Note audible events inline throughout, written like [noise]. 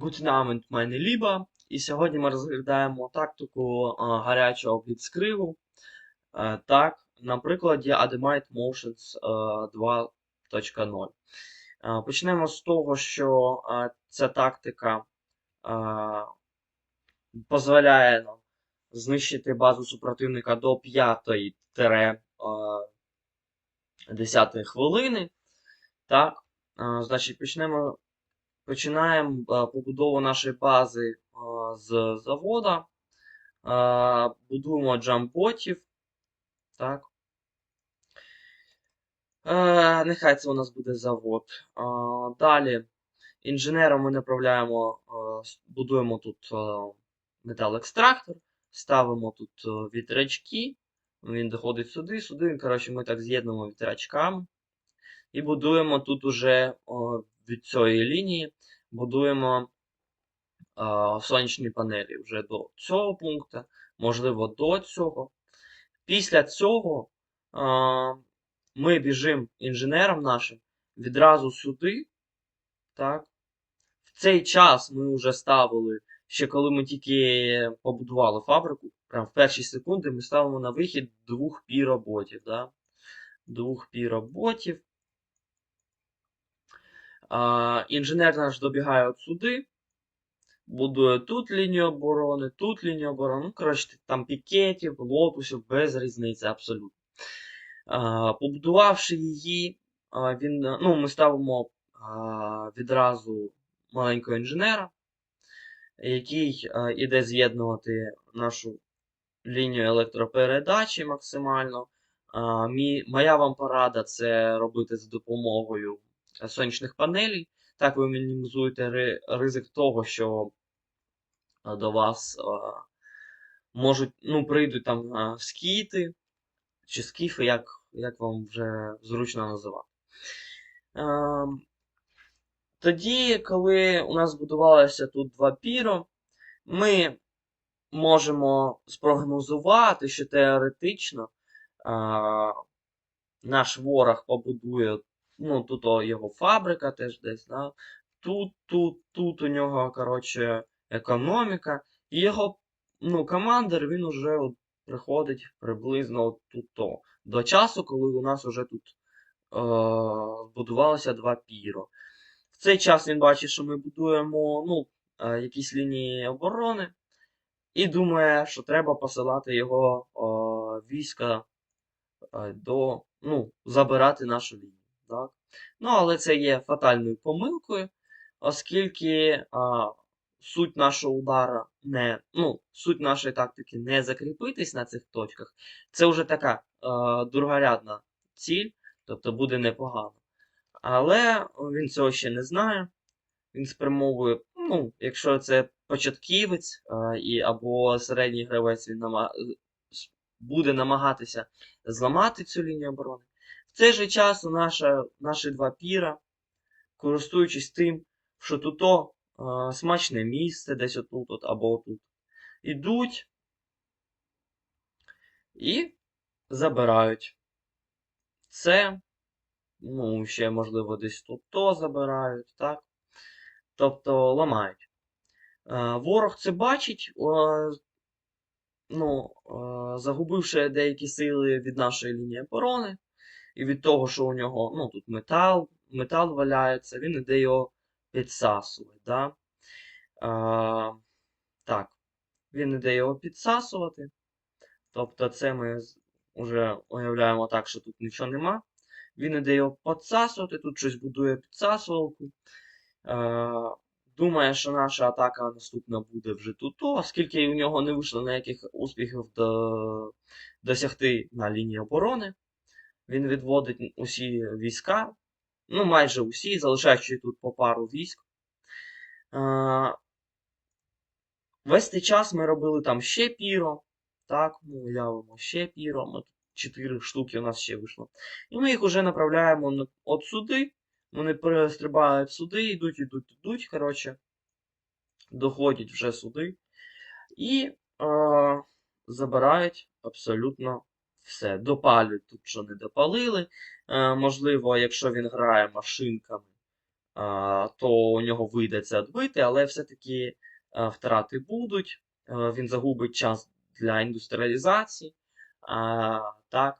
Гутінамент в мене Ліба. І сьогодні ми розглядаємо тактику а, гарячого бліцкригу. Е, так, на прикладі Ademite Motions е, 2.0. Е, Почнемо з того, що е, ця тактика е, дозволяє нам знищити базу супротивника до 5-10 хвилини. Так, е, значить, почнемо Починаємо побудову нашої бази з завода. Будуємо джамботів. Так. Нехай це у нас буде завод. Далі інженером ми направляємо, будуємо тут металоекстрактор, ставимо тут вітрячки. Він доходить сюди, сюди. Коротше, ми так з'єднуємо вітрячками. І будуємо тут уже о, від цієї лінії, будуємо а, сонячні панелі вже до цього пункту, можливо, до цього. Після цього а, ми біжимо інженером нашим відразу сюди. Так. В цей час ми вже ставили, ще коли ми тільки побудували фабрику, прям в перші секунди ми ставимо на вихід двох піроботів. Да? Двох піроботів. Інженер наш добігає от сюди, будує тут лінію оборони, тут лінію оборони. Ну, коротше, там пікетів, лотусів, без різниці абсолютно. Побудувавши її, він, ну, ми ставимо відразу маленького інженера, який іде з'єднувати нашу лінію електропередачі максимально. Моя вам порада це робити за допомогою сонячних панелей. Так ви мінімізуєте ризик того, що е, до вас е, можуть, ну, прийдуть там е, скіти чи скіфи, як, як вам вже зручно називати. Ем, Тоді, коли у нас будувалося тут два піро, ми можемо спрогнозувати, що теоретично наш ворог побудує, ну, тут о, його фабрика теж десь, да? тут, тут, тут у нього, коротше, економіка. І його ну, командир, він уже от приходить приблизно от тут то, до часу, коли у нас уже тут е, збудувалося два піро. В цей час він бачить, що ми будуємо ну, е, якісь лінії оборони, і думає, що треба посилати його е, війська е, до, ну, забирати нашу лінію. Так? Ну, але це є фатальною помилкою, оскільки а, суть нашого удара не, ну, суть нашої тактики не закріпитись на цих точках. Це вже така е, другорядна ціль, тобто буде непогано. Але він цього ще не знає. Він спрямовує, ну, якщо це початківець а, і, або середній гравець, він нама... буде намагатися зламати цю лінію оборони. В цей же час наша, наші два піра, користуючись тим, що тут а, смачне місце, десь отут от, або отут, ідуть і забирають. Це, ну, ще, можливо, десь тут то забирають, так? Тобто ламають. Е, Ворог це бачить, е, ну, е, загубивши деякі сили від нашої лінії оборони, і від того, що у нього ну, тут метал, метал валяється, він іде його підсасувати. Да? Е, так, він іде його підсасувати. Тобто це ми вже уявляємо так, що тут нічого нема. Він іде його підсасувати, тут щось будує підсасувалку. Е, думає, що наша атака наступна буде вже тут, оскільки у нього не вийшло ніяких успіхів до... досягти на лінії оборони. Він відводить усі війська, ну майже усі, залишаючи тут по пару військ. Весь цей час ми робили там ще піро. Так, ну, уявимо, ще піро. Ми тут 4 штуки у нас ще вийшло. І ми їх вже направляємо от сюди. Вони перестрибають сюди, йдуть, йдуть, йдуть, коротше, доходять вже сюди. І е, забирають абсолютно все. Допалюють тут, що не допалили. Е, можливо, якщо він грає машинками, то у нього вийде це відбити, але все-таки а, втрати будуть. А, він загубить час для індустріалізації. Так.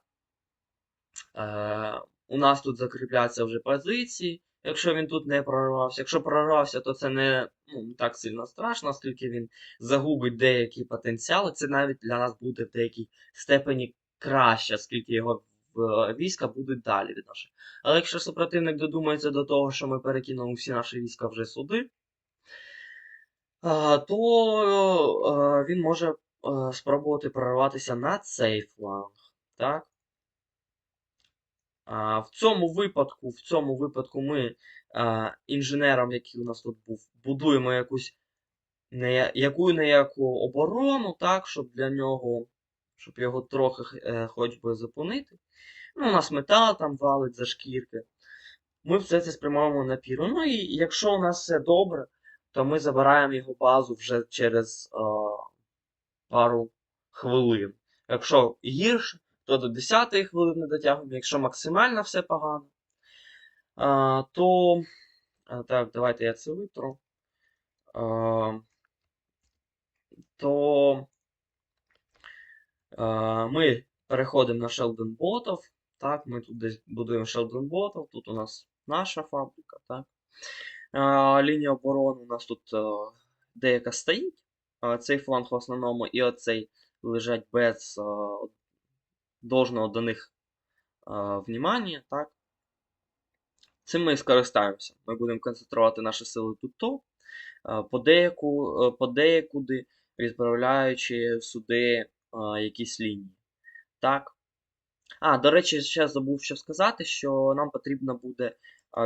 Е, у нас тут закріпляться вже позиції, якщо він тут не прорвався. Якщо прорвався, то це не, ну, так сильно страшно, оскільки він загубить деякі потенціали. Це навіть для нас буде в деякій степені краще, оскільки його е, війська будуть далі від наших. Але якщо супротивник додумається до того, що ми перекинули всі наші війська вже сюди, то е, він може е, спробувати прорватися на цей фланг. Так? В цьому випадку, в цьому випадку ми інженером, який у нас тут був, будуємо якусь не, яку не яку оборону, так, щоб для нього, щоб його трохи е, хоч би зупинити. Ну, у нас метал там валить за шкірки. Ми все це спрямовуємо на піру. Ну і якщо у нас все добре, то ми забираємо його базу вже через а, пару хвилин. Якщо гірше, то до 10 хвилини дотягуємо. Якщо максимально все погано, а, то. Так, давайте я це витру. А, то ми переходимо на Sheldon ботов. Так, ми тут десь будуємо Sheldon ботов. Тут у нас наша фабрика. так. Лінія оборони у нас тут деяка стоїть. Цей фланг в основному і оцей лежать без должного до них внимання, так? Цим ми і скористаємося. Ми будемо концентрувати наші сили тут то, е, подеякуди відправляючи сюди а, якісь лінії. Так. А, до речі, ще забув що сказати, що нам потрібно буде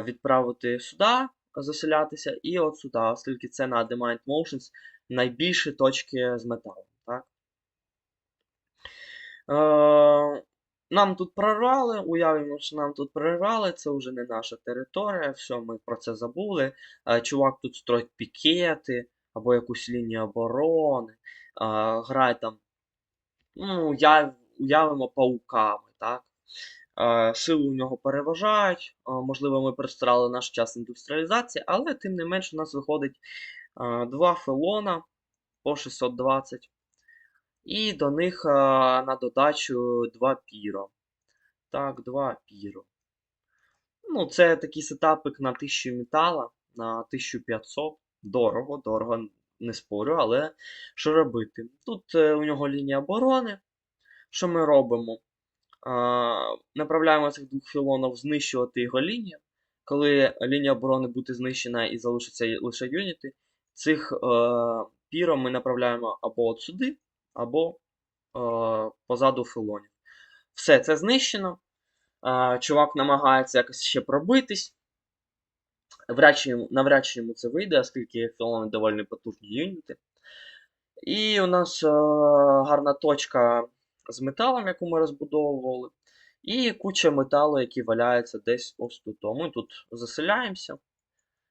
відправити сюди, заселятися, і от сюди, оскільки це на Demand Motions найбільші точки з металом. Так? Е, нам тут прорвали, уявимо, що нам тут прорвали, це вже не наша територія, все, ми про це забули. Е, чувак тут строїть пікети або якусь лінію оборони, е, грає там, ну, уяв, уявимо пауками, так? Е, сили у нього переважають, е, можливо, ми пристрали наш час індустріалізації, але тим не менш у нас виходить е, два фелона по 620. І до них а, на додачу 2 піро. Так, 2 піро. Ну, це такий сетапик на 1000 метала, на 1500. Дорого, дорого, не спорю, але що робити? Тут е, у нього лінія оборони. Що ми робимо? А, направляємо цих двох філонів знищувати його лінію. Коли лінія оборони буде знищена і залишаться лише юніти, цих е, піро ми направляємо або от сюди, або е, позаду філонів. Все це знищено. Е, чувак намагається якось ще пробитись. Навряд чи йому це вийде, оскільки філони доволі потужні юніти. І у нас е, гарна точка з металом, яку ми розбудовували. І куча металу, який валяється десь ось тут. Ми тут заселяємося.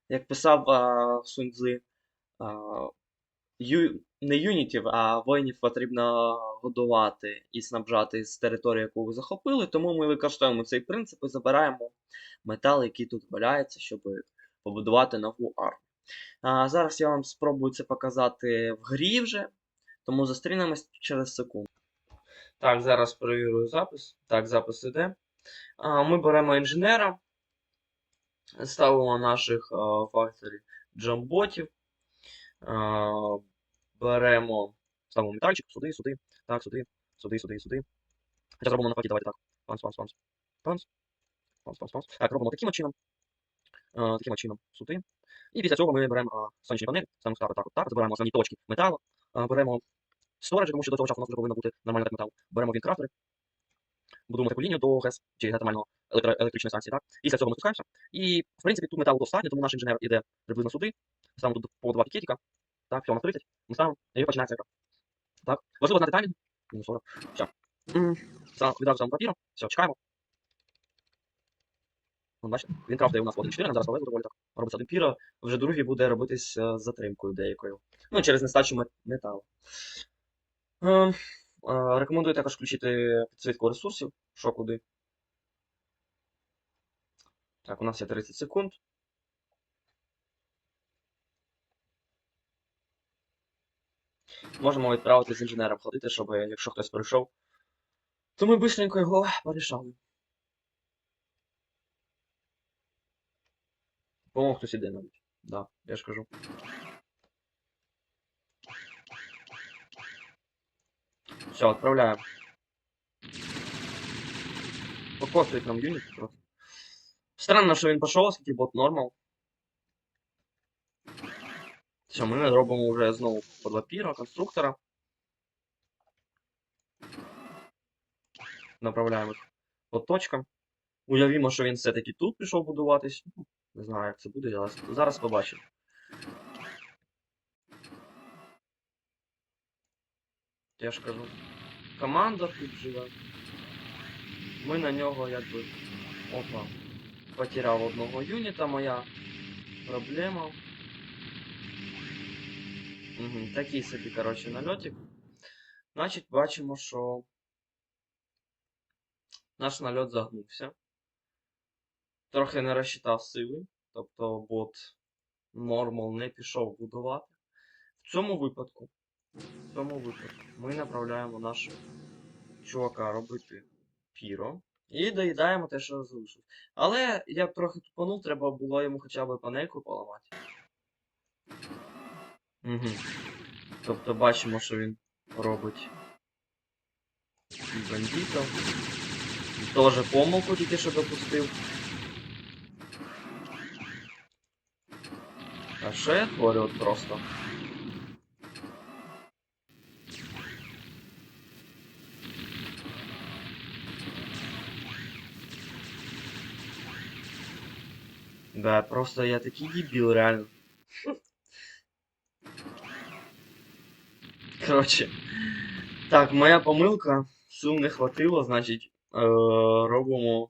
Як писав е, Сунь е, ю, не юнітів, а воїнів потрібно годувати і снабжати з території, яку ви захопили. Тому ми використовуємо цей принцип і забираємо метал, який тут валяється, щоб побудувати нову армію. Зараз я вам спробую це показати в грі вже, тому зустрінемось через секунду. Так, зараз перевірю запис. Так, запис іде. Ми беремо інженера, ставимо наших факторів джамботів. Беремо, ставимо метальчик, сюди, сюди, так, сюди, сюди, сюди, сюди. Хоча зробимо навпаки, давайте так. Панс, панс, панс. Панс. Панс, панс, панс. Так, робимо таким чином. А, таким чином сюди. І після цього ми беремо сонячні панелі, ставимо ставити так, так, забираємо основні точки металу, беремо сториджі, тому що до цього часу у нас вже повинно бути нормально так метал. Беремо вінкрафтери, будуємо таку лінію до ГЕС чи геотермального електричної станції, так? І після цього ми спускаємося. І, в принципі, тут металу достатньо, тому наш інженер іде приблизно сюди. Ставимо тут по два пікетика. Так, все, на 30. Ми ставимо, і починається. Так. Важливо знати таймінг. Мінус 40. Все. Відразу ставимо папіром. Все, чекаємо. Ну, бачите, Він крафтує у нас 1.4, зараз повезу доволі так. Робиться один піра, вже другий буде робитись е, з затримкою деякою. Ну, через нестачу металу. Ем, е, рекомендую також включити підсвітку ресурсів, що куди. Так, у нас є 30 секунд. Можемо відправити з інженером ходити, щоб якщо хтось прийшов, то ми швидко його порішали. По-моєму, хтось іде навіть. Да, я ж кажу. Все, відправляємо. Покоцують нам юніт просто. Странно, що він пішов, оскільки бот нормал. Все, ми робимо вже знову по два піра, конструктора. Направляємо по точкам. Уявімо, що він все-таки тут пішов будуватись. Не знаю, як це буде, зараз- зараз побачимо. Я ж кажу. Команда тут живе. Ми на нього якби. Опа. Потеряв одного юніта, моя проблема. Угу, такий собі, коротше, нальотик. Значить, бачимо, що наш нальот загнувся. Трохи не розчитав сили, тобто бот нормал не пішов будувати. В цьому випадку, в цьому випадку ми направляємо нашого чувака робити піро і доїдаємо те, що залишилось. Але я б трохи тупанув, треба було йому хоча б панельку поламати. Угу. Тобто бачимо, що він робить бандитів. Тоже помилку тільки що допустив. Що я творю просто? Да, просто я такий дебіл, реально. [laughs] Коротше. Так, моя помилка. Сил не хватило, значить, е, робимо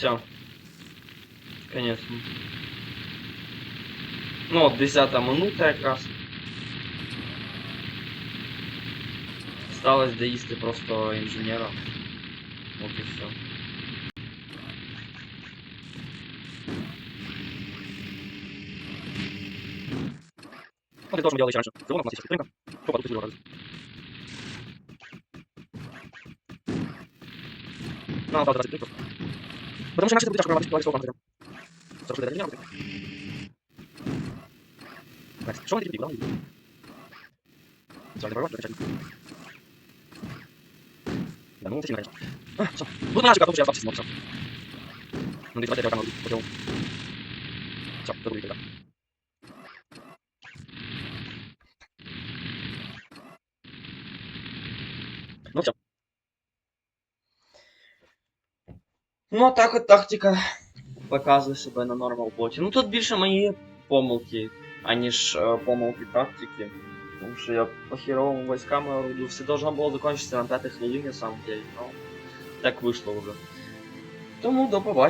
Все. Конечно. Ну, от 10 минута якраз. Осталось доїсти просто інженера. От і все. Вот это то, что мы делали еще раньше. Завод у нас есть рынка. Сколько тут всего Ну, осталось 20 рынков. Потому что иначе ты будешь ошибаться, сколько сколько мы Потому что это не работает. Так, что он теперь делал? Всё, добро, закачать. Да ну, ты сильно, конечно. А, всё. Вот наш готов, я остался всё. Ну, ты давайте камеру поделал. Всё, это будет, да. Ну, а так от тактика показує себе на нормал боті. Ну тут більше мої помилки, аніж е, помилки тактики. Тому що я по херовому військами орудую. Все должно було закончитися на п'ятій хвилині, на самом деле, ну так вийшло вже. Тому до побачення.